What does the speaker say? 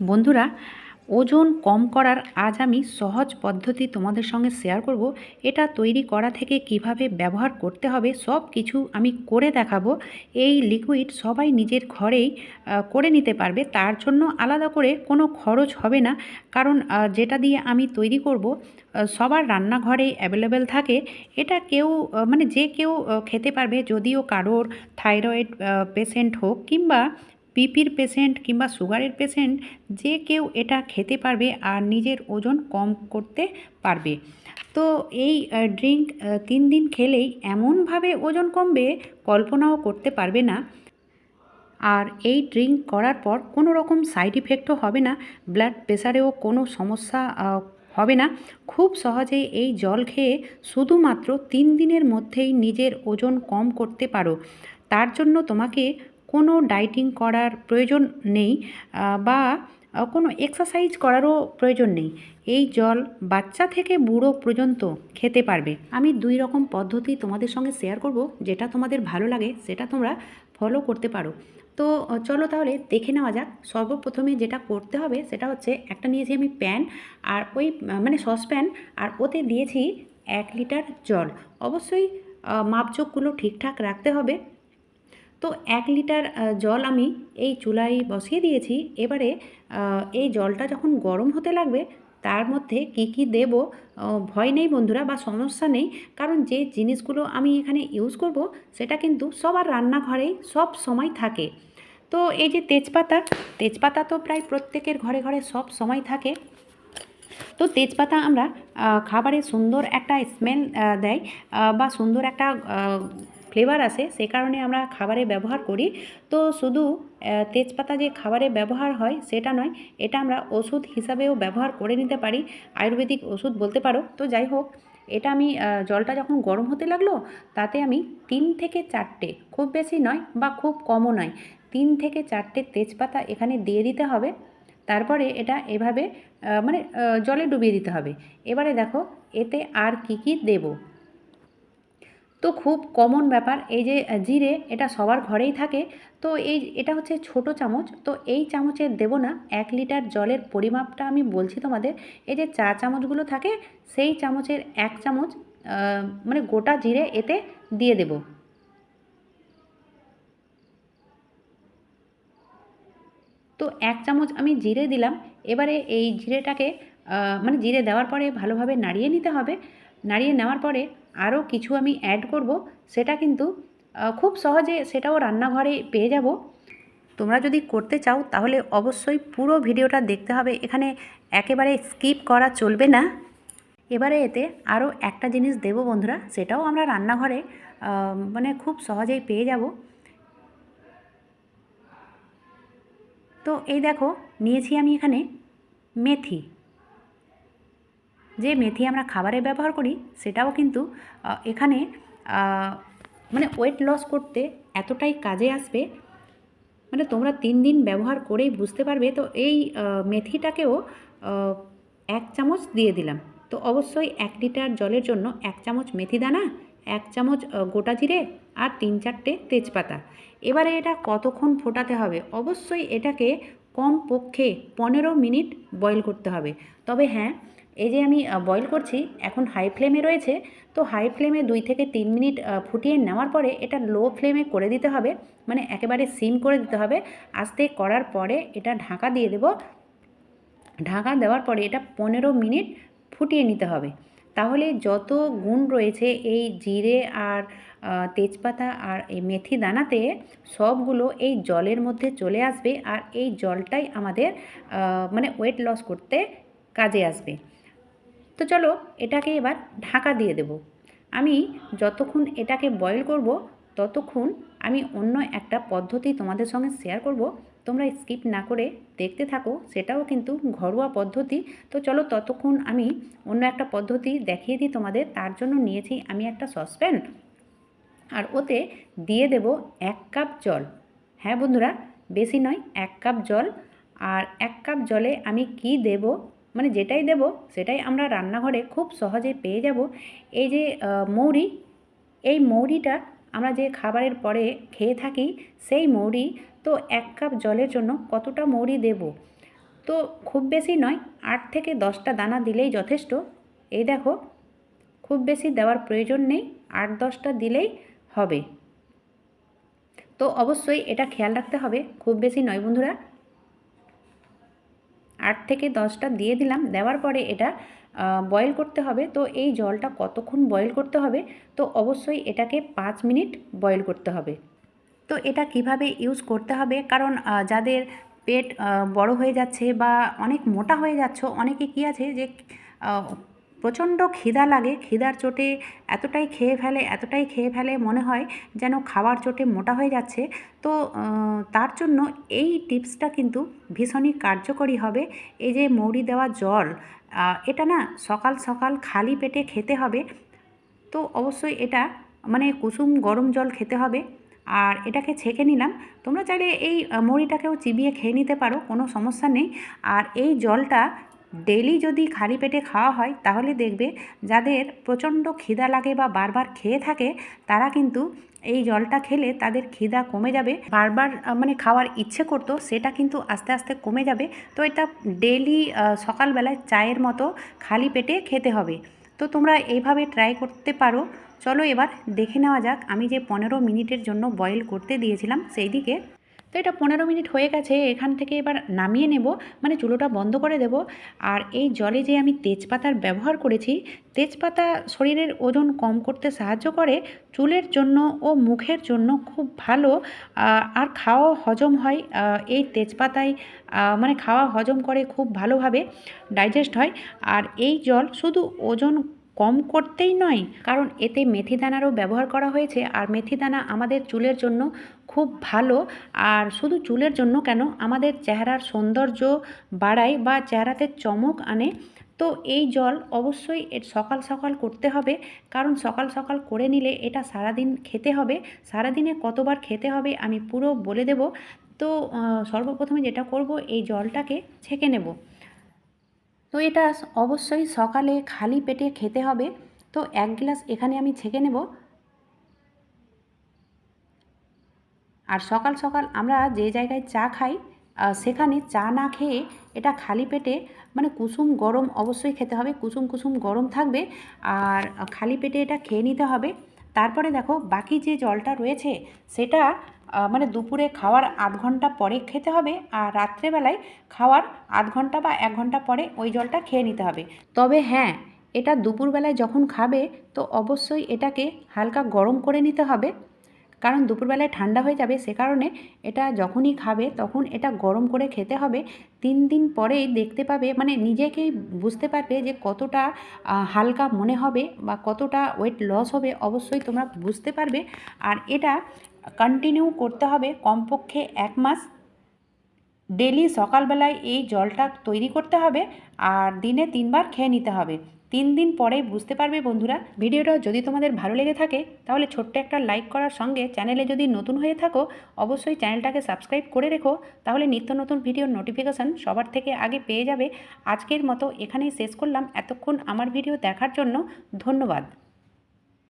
বন্ধুরা, ওজন কম করার আজ আমি সহজ পদ্ধতি তোমাদের সঙ্গে শেয়ার করব। এটা তৈরি করা থেকে কীভাবে ব্যবহার করতে হবে সব কিছু আমি করে দেখাবো। এই লিকুইড সবাই নিজের ঘরেই করে নিতে পারবে। তার জন্য আলাদা করে কোনো খরচ হবে না। কারণ যেটা দিয়ে আমি তৈরি করব সবার রান্নাঘরে অ্যাভেলেবেল থাকে। এটা কেউ মানে যে কেউ খেতে পারবে। যদিও কারোর থাইরয়েড পেশেন্ট হোক কিংবা বিপির পেশেন্ট কিংবা সুগারের পেশেন্ট, যে কেউ এটা খেতে পারবে আর নিজের ওজন কম করতে পারবে। তো এই ড্রিঙ্ক তিন দিন খেলেই এমনভাবে ওজন কমবে, কল্পনাও করতে পারবে না। আর এই ড্রিঙ্ক করার পর কোনো রকম সাইড ইফেক্টও হবে না, ব্লাড প্রেশারেও কোনো সমস্যা হবে না। খুব সহজেই এই জল খেয়ে শুধুমাত্র তিন দিনের মধ্যেই নিজের ওজন কম করতে পারো। তার জন্য তোমাকে কোনো ডাইটিং করার প্রয়োজন নেই বা কোনো এক্সারসাইজ করারও প্রয়োজন নেই। এই জল বাচ্চা থেকে বুড়ো পর্যন্ত খেতে পারবে। আমি দুই রকম পদ্ধতি তোমাদের সঙ্গে শেয়ার করব, যেটা তোমাদের ভালো লাগে, সেটা তোমরা ফলো করতে পারো। তো চলো তাহলে দেখে নেওয়া যাক। সর্বপ্রথমে যেটা করতে হবে, সেটা হচ্ছে একটা নিয়েছি আমি প্যান আর ওই মানে সসপ্যান আর ওতে দিয়েছি এক লিটার জল। অবশ্যই মাপজোকগুলো ঠিকঠাক রাখতে হবে। তো এক লিটার জল আমি এই চুলায় বসিয়ে দিয়েছি। এবারে এই জলটা যখন গরম হতে লাগবে, তার মধ্যে কি কি দেব ভয় নেই বন্ধুরা বা সমস্যা নেই। কারণ যে জিনিসগুলো আমি এখানে ইউজ করব, সেটা কিন্তু সবার রান্নাঘরেই সব সময় থাকে। তো এই যে তেজপাতা তেজপাতা তো প্রায় প্রত্যেকের ঘরে ঘরে সব সময় থাকে। তো তেজপাতা আমরা খাবারে সুন্দর একটা স্মেল দেয় বা সুন্দর একটা ফ্লেভার আসে সে কারণে আমরা খাবারে ব্যবহার করি। তো শুধু তেজপাতা যে খাবারে ব্যবহার হয়, সেটা নয়, এটা আমরা ওষুধ হিসাবেও ব্যবহার করে নিতে পারি। আয়ুর্বেদিক ওষুধ বলতে পারো। তো যাই হোক, এটা আমি জলটা যখন গরম হতে লাগল, তাতে আমি তিন থেকে চারটে, খুব বেশি নয় বা খুব কমও নয়, তিন থেকে চারটে তেজপাতা এখানে দিয়ে দিতে হবে। তারপরে এটা এভাবে মানে জলে ডুবিয়ে দিতে হবে। এবারে দেখো, এতে আর কি কি দেব? তো খুব কমন ব্যাপার। এই যে জিরে, এটা সবার ঘরেই থাকে। তো এই, এটা হচ্ছে ছোট চামচ। তো এই চামচের দেব না, এক লিটার জলের পরিমাপটা আমি বলছি তোমাদের। এই যে, চা চামচগুলো থাকে, সেই চামচের এক চামচ মানে গোটা জিরে এতে দিয়ে দেবো। তো এক চামচ আমি জিরে দিলাম। এবারে এই জিরেটাকে মানে জিরে দেওয়ার পরে ভালোভাবে নাড়িয়ে নিতে হবে। নাড়িয়ে নেওয়ার পরে আরও কিছু আমি অ্যাড করব, সেটা কিন্তু খুব সহজে সেটাও রান্নাঘরে পেয়ে যাব। তোমরা যদি করতে চাও, তাহলে অবশ্যই পুরো ভিডিওটা দেখতে হবে। এখানে একেবারে স্কিপ করা চলবে না। এবারে এতে আরও একটা জিনিস দেবো বন্ধুরা, সেটাও আমরা রান্নাঘরে মানে খুব সহজেই পেয়ে যাব। তো এই দেখো, নিয়েছি আমি এখানে মেথি। যে মেথি আমরা খাবারে ব্যবহার করি, সেটাও কিন্তু এখানে মানে ওয়েট লস করতে এতটাই কাজে আসবে মানে তোমরা তিন দিন ব্যবহার করেই বুঝতে পারবে। তো এই মেথিটাকেও এক চামচ দিয়ে দিলাম। তো অবশ্যই এক লিটার জলের জন্য এক চামচ মেথি দানা, এক চামচ গোটা জিরে আর তিন চারটে তেজপাতা। এবারে এটা কতক্ষণ ফোটাতে হবে? অবশ্যই এটাকে কম পক্ষে পনেরো মিনিট বয়েল করতে হবে। তবে হ্যাঁ এই যে আমি বয়েল করছি, এখন হাই ফ্লেমে রয়েছে, তো হাই ফ্লেমে দুই থেকে তিন মিনিট ফুটিয়ে নেওয়ার পরে এটা লো ফ্লেমে করে দিতে হবে মানে একেবারে সিম করে দিতে হবে। আস্তে করার পরে এটা ঢাকা দিয়ে দেব। ঢাকা দেওয়ার পরে এটা পনেরো মিনিট ফুটিয়ে নিতে হবে। তাহলে যত গুণ রয়েছে এই জিরে আর তেজপাতা আর এই মেথি দানাতে সবগুলো এই জলের মধ্যে চলে আসবে আর এই জলটাই আমাদের মানে ওয়েট লস করতে কাজে আসবে। তো চলো এটাকে এবার ঢাকা দিয়ে দেব। আমি যতক্ষণ এটাকে বয়েল করব ততক্ষণ আমি অন্য একটা পদ্ধতি তোমাদের সঙ্গে শেয়ার করব। তোমরা স্কিপ না করে দেখতে থাকো, সেটাও কিন্তু ঘরোয়া পদ্ধতি। তো চলো ততক্ষণ আমি অন্য একটা পদ্ধতি দেখিয়ে দিই তোমাদের, তার জন্য নিয়েছি আমি একটা সসপ্যান। আর ওতে দিয়ে দেব এক কাপ জল। হ্যাঁ বন্ধুরা, বেশি নয়, এক কাপ জল। আর এক কাপ জলে আমি কি দেব? মানে যেটাই দেব, সেটাই আমরা রান্নাঘরে খুব সহজে পেয়ে যাব। এই যে মৌরি, এই মৌরিটা আমরা যে খাবারের পরে খেয়ে থাকি, সেই মৌরি তো এক কাপ জলের জন্য কতটা মৌরি দেব? তো খুব বেশি নয়, আট থেকে দশটা দানা দিলেই যথেষ্ট। এই দেখো, খুব বেশি দেওয়ার প্রয়োজন নেই, আট দশটা দিলেই হবে। তো অবশ্যই এটা খেয়াল রাখতে হবে, খুব বেশি নয় বন্ধুরা। আট থেকে দশটা দিয়ে দিলাম, দেওয়ার পরে এটা বয়েল করতে হবে। তো এই জলটা কতক্ষণ বয়েল করতে হবে? তো অবশ্যই এটাকে পাঁচ মিনিট বয়েল করতে হবে। তো এটা কীভাবে ইউজ করতে হবে? কারণ যাদের পেট বড় হয়ে যাচ্ছে বা অনেক মোটা হয়ে যাচ্ছ, অনেকে কি আছে যে প্রচণ্ড খিদা লাগে, খিদার চোটে এতটাই খেয়ে ফেলে, এতটাই খেয়ে ফেলে মনে হয় যেন খাবার চোটে মোটা হয়ে যাচ্ছে। তো তার জন্য এই টিপসটা কিন্তু ভীষণই কার্যকরী হবে। এই যে মৌরি দেওয়া জল এটা না সকাল সকাল খালি পেটে খেতে হবে। তো অবশ্যই এটা মানে কুসুম গরম জল খেতে হবে। আর এটাকে ছেঁকে নিলাম। তোমরা চাইলে এই মুড়িটাকেও চিবিয়ে খেয়ে নিতে পারো, কোনো সমস্যা নেই। আর এই জলটা ডেলি যদি খালি পেটে খাওয়া হয়, তাহলে দেখবে যাদের প্রচণ্ড খিদা লাগে বা বারবার খেয়ে থাকে, তারা কিন্তু এই জলটা খেলে তাদের খিদা কমে যাবে। বারবার মানে খাওয়ার ইচ্ছে করতো, সেটা কিন্তু আস্তে আস্তে কমে যাবে। তো এটা ডেলি সকালবেলায় চায়ের মতো খালি পেটে খেতে হবে। তো তোমরা এইভাবে ট্রাই করতে পারো। চলো এবার দেখে নেওয়া যাক, আমি যে পনেরো মিনিটের জন্য বয়েল করতে দিয়েছিলাম সেই দিকে তো এটা পনেরো মিনিট হয়ে গেছে, এখান থেকে এবার নামিয়ে নেব মানে চুলোটা বন্ধ করে দেব। আর এই জলে যে আমি তেজপাতার ব্যবহার করেছি, তেজপাতা শরীরের ওজন কম করতে সাহায্য করে, চুলের জন্য ও মুখের জন্য খুব ভালো। আর খাওয়া হজম হয় এই তেজপাতায় মানে খাওয়া হজম করে খুব ভালোভাবে, ডাইজেস্ট হয়। আর এই জল শুধু ওজন কম করতেই নয়। কারণ এতে মেথি দানারও ব্যবহার করা হয়েছে আর মেথি দানা আমাদের চুলের জন্য খুব ভালো। আর শুধু চুলের জন্য কেন? আমাদের চেহারার সৌন্দর্য বাড়ায় বা চেহারাতে চমক আনে। তো এই জল অবশ্যই সকাল সকাল করতে হবে। কারণ সকাল সকাল করে নিলে এটা সারাদিন খেতে হবে। সারাদিনে কতবার খেতে হবে আমি পুরো বলে দেব। তো সর্বপ্রথমে যেটা করব, এই জলটাকে ছেঁকে নেব। তো এটা অবশ্যই সকালে খালি পেটে খেতে হবে। তো এক গ্লাস এখানে আমি ছেঁকে নেব। আর সকাল সকাল আমরা যে জায়গায় চা খাই সেখানে চা না খেয়ে এটা খালি পেটে মানে কুসুম গরম অবশ্যই খেতে হবে। কুসুম কুসুম গরম থাকবে আর খালি পেটে এটা খেয়ে নিতে হবে। তারপরে দেখো বাকি যে জলটা রয়েছে, সেটা মানে দুপুরে খাওয়ার আধ ঘণ্টা পরে খেতে হবে আর রাত্রেবেলায় খাওয়ার আধ ঘণ্টা বা এক ঘণ্টা পরে ওই জলটা খেয়ে নিতে হবে। তবে হ্যাঁ এটা দুপুরবেলায় যখন খাবে, তো অবশ্যই এটাকে হালকা গরম করে নিতে হবে। কারণ দুপুরবেলায় ঠান্ডা হয়ে যাবে, সে কারণে এটা যখনই খাবে তখন এটা গরম করে খেতে হবে। তিন দিন পরেই দেখতে পাবে মানে নিজেকেই বুঝতে পারবে যে কতটা হালকা মনে হবে বা কতটা ওয়েট লস হবে, অবশ্যই তোমরা বুঝতে পারবে। আর এটা কন্টিনিউ করতে হবে কমপক্ষে এক মাস। ডেলি সকালবেলায় এই জলটা তৈরি করতে হবে আর দিনে তিনবার খেয়ে নিতে হবে। তিন দিন পরেই বুঝতে পারবে বন্ধুরা। ভিডিওটা যদি তোমাদের ভালো লেগে থাকে, তাহলে ছোট্ট একটা লাইক করার সঙ্গে চ্যানেলে যদি নতুন হয়ে থাকো, অবশ্যই চ্যানেলটাকে সাবস্ক্রাইব করে রেখো। তাহলে নিত্য নতুন ভিডিওর নোটিফিকেশান সবার থেকে আগে পেয়ে যাবে। আজকের মতো এখানেই শেষ করলাম। এতক্ষণ আমার ভিডিও দেখার জন্য ধন্যবাদ।